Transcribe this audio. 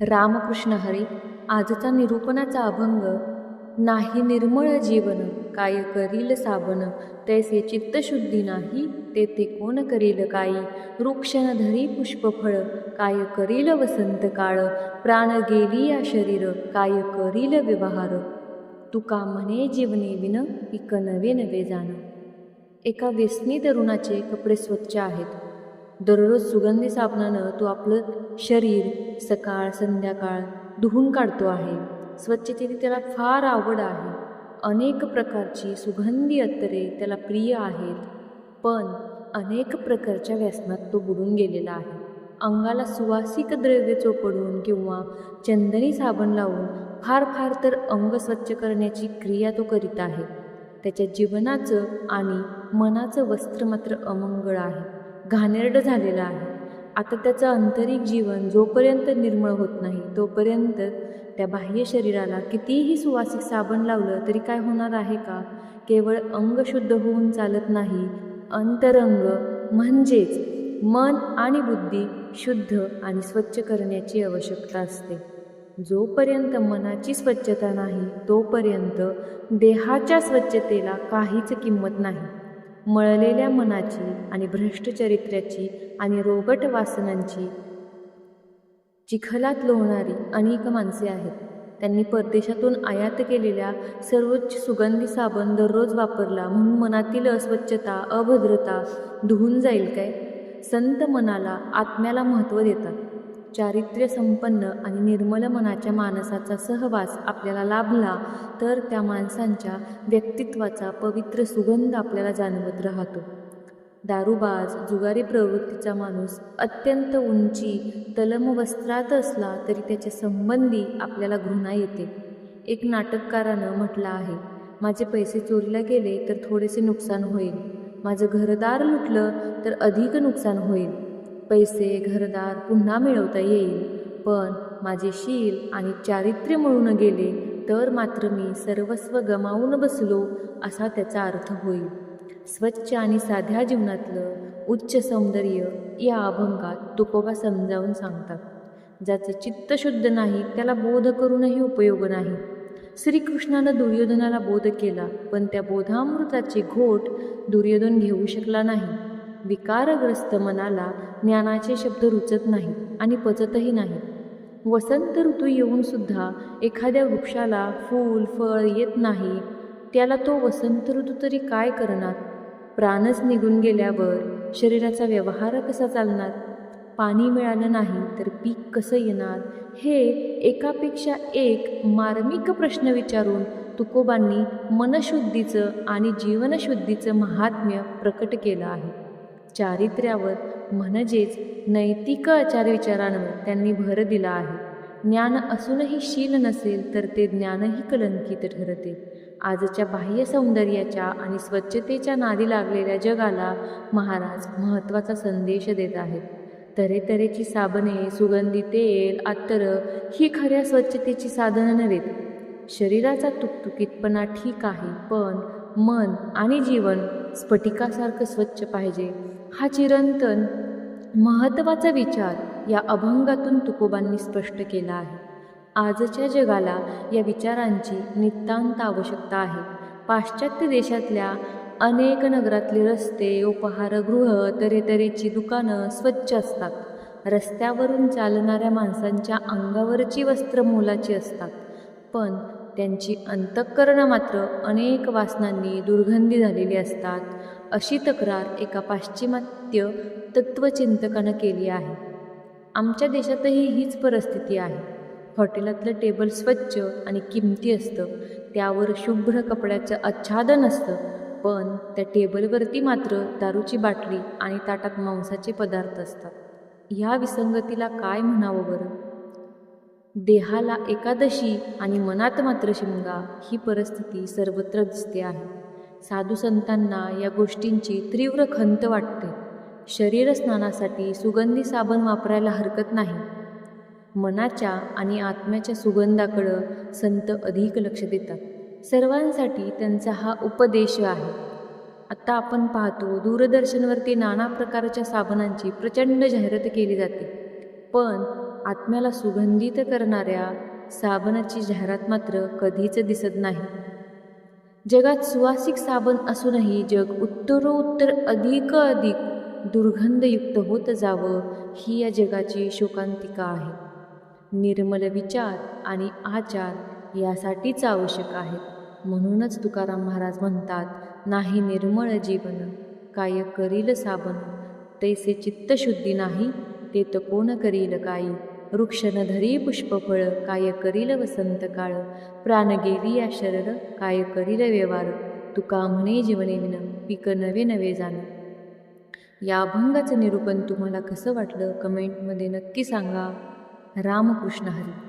रामकृष्ण हरी आजचा निरूपणाचा अभंग नाही निर्मळ जीवन काय करील साबण तैसे चित्तशुद्धी नाही ते ते कोण करील काही वृक्षण धरी पुष्पफळ काय करील वसंत काळ? प्राण गेली या शरीर काय करील व्यवहार? तुका म्हणे जीवने विन इक नवे नवे जाण. एका व्यसनी तरुणाचे कपडे स्वच्छ आहेत. दररोज सुगंधी साबणानं तो आपलं शरीर सकाळ संध्याकाळ धुवून काढतो आहे. स्वच्छतेची त्याला फार आवड आहे. अनेक प्रकारची सुगंधी अत्तरे त्याला प्रिय आहेत पण अनेक प्रकारच्या व्यसनात तो बुडून गेलेला आहे. अंगाला सुवासिक द्रव्य चोपडून किंवा चंदनी साबण लावून फार फार तर अंग स्वच्छ करण्याची क्रिया तो करीत आहे. त्याच्या जीवनाचं आणि मनाचं वस्त्र मात्र अमंगळ आहे. घाणेरडं झालेलं आहे. आता त्याचं आंतरिक जीवन जोपर्यंत निर्मळ होत नाही तोपर्यंत त्या बाह्य शरीराला कितीही सुवासिक साबण लावलं तरी काय होणार आहे का? केवळ अंग शुद्ध होऊन चालत नाही. अंतरंग म्हणजेच मन आणि बुद्धी शुद्ध आणि स्वच्छ करण्याची आवश्यकता असते. जोपर्यंत मनाची स्वच्छता नाही तोपर्यंत देहाच्या स्वच्छतेला काहीच किंमत नाही. मळलेल्या मनाची आणि भ्रष्ट चरित्र्याची आणि रोगट वासनांची चिखलात लोहणारी अनेक माणसे आहेत. त्यांनी परदेशातून आयात केलेल्या सर्वोच्च सुगंधी साबण दररोज वापरला म्हणून मनातील अस्वच्छता अभद्रता धुवून जाईल काय? संत मनाला आत्म्याला महत्त्व देतात. चारित्र्य संपन्न आणि निर्मल मनाच्या माणसाचा सहवास आपल्याला लाभला तर त्या माणसांच्या व्यक्तित्वाचा पवित्र सुगंध आपल्याला जाणवत राहतो. दारूबाज जुगारी प्रवृत्तीचा माणूस अत्यंत उंची तलम वस्त्रात असला तरी त्याच्या संबंधी आपल्याला घृणा येते. एक नाटककारानं म्हटलं आहे माझे पैसे चोरीला गेले तर थोडेसे नुकसान होईल. माझं घरदार लुटलं तर अधिक नुकसान होईल. पैसे घरदार पुन्हा मिळवता येईल. पण माझे शील आणि चारित्र्य मिळून गेले तर मात्र मी सर्वस्व गमावून बसलो असा त्याचा अर्थ होईल. स्वच्छ आणि साध्या जीवनातलं उच्च सौंदर्य या अभंगात तुकोबा समजावून सांगतात. ज्याचं चित्त शुद्ध नाही त्याला बोध करूनही उपयोग नाही. श्रीकृष्णानं दुर्योधनाला बोध केला पण त्या बोधामृताची घोट दुर्योधन घेऊ शकला नाही. विकारग्रस्त मनाला ज्ञानाचे शब्द रुचत नाही आणि पचतही नाही. वसंत ऋतू येऊन सुद्धा एखाद्या वृक्षाला फूल फळ येत नाही. त्याला तो वसंत ऋतू तरी काय करणार? प्राणच निघून गेल्यावर शरीराचा व्यवहार कसा चालणार? पाणी मिळालं नाही तर पीक कसं येणार? हे एकापेक्षा एक मार्मिक प्रश्न विचारून तुकोबांनी मनशुद्धीचं आणि जीवनशुद्धीचं महात्म्य प्रकट केलं आहे. चारित्र्यावर म्हणजेच नैतिक आचारविचारांवर त्यांनी भर दिला आहे. ज्ञान असूनही शील नसेल तर ते ज्ञानही कलंकित ठरते. आजच्या बाह्य सौंदर्याच्या आणि स्वच्छतेच्या नादी लागलेल्या जगाला महाराज महत्त्वाचा संदेश देत आहेत. तऱ्हेतऱ्हेची साबणे सुगंधी तेल अत्तर ही खऱ्या स्वच्छतेची साधनं नव्हेत शरीराचा तुकतुकीतपणा ठीक आहे पण मन आणि जीवन स्फटिकासारखं स्वच्छ पाहिजे. हा चिरंतन महत्त्वाचा विचार या अभंगातून तुकोबांनी स्पष्ट केला आहे. आजच्या जगाला या विचारांची नितांत आवश्यकता आहे. पाश्चात्य देशातल्या अनेक नगरातले रस्ते उपहारगृह तऱ्हेतऱ्हेची दुकानं स्वच्छ असतात. रस्त्यावरून चालणाऱ्या माणसांच्या अंगावरची वस्त्र मोलाची असतात. पण त्यांची अंतःकरणं मात्र अनेक वासनांनी दुर्गंधी झालेली असतात अशी तक्रार एका पाश्चिमात्य तत्त्वचिंतकानं केली आहे. आमच्या देशातही हीच परिस्थिती आहे. हॉटेलातलं टेबल स्वच्छ आणि किमती असतं त्यावर शुभ्र कपड्याचं आच्छादन असतं पण त्या टेबलवरती मात्र दारूची बाटली आणि ताटात मांसाचे पदार्थ असतात. ह्या विसंगतीला काय म्हणावं बरं? देहाला एकादशी आणि मनात मात्र शिमगा ही परिस्थिती सर्वत्र दिसते आहे. साधू संतांना या गोष्टींची तीव्र खंत वाटते. शरीर स्नानासाठी सुगंधी साबण वापरायला हरकत नाही. मनाच्या आणि आत्म्याच्या सुगंधाकडं संत अधिक लक्ष देतात. सर्वांसाठी त्यांचा हा उपदेश आहे. आता आपण पाहतो दूरदर्शनवरती नाना प्रकारच्या साबणांची प्रचंड जाहिरात केली जाते. पण आत्म्याला सुगंधित करणाऱ्या साबणाची जाहिरात मात्र कधीच दिसत नाही. जगात सुवासिक साबण असूनही जग उत्तरोत्तर अधिक अधिक दुर्गंधयुक्त होत जावं ही या जगाची शोकांतिका आहे. निर्मल विचार आणि आचार यासाठीच आवश्यक आहेत. म्हणूनच तुकाराम महाराज म्हणतात नाही निर्मळ जीवन काय करील साबण? तैसे चित्तशुद्धी नाही ते तर कोण करील काही? वृक्ष न धरी पुष्पफळ काय करील वसंत काळ? प्राण गेली या शरर काय करील व्यवहार? तुका म्हणे जीवने विन पिक नवे नवे जाण. या अभंगाचं निरूपण तुम्हाला कसं वाटलं? कमेंटमध्ये नक्की सांगा. रामकृष्ण हरी.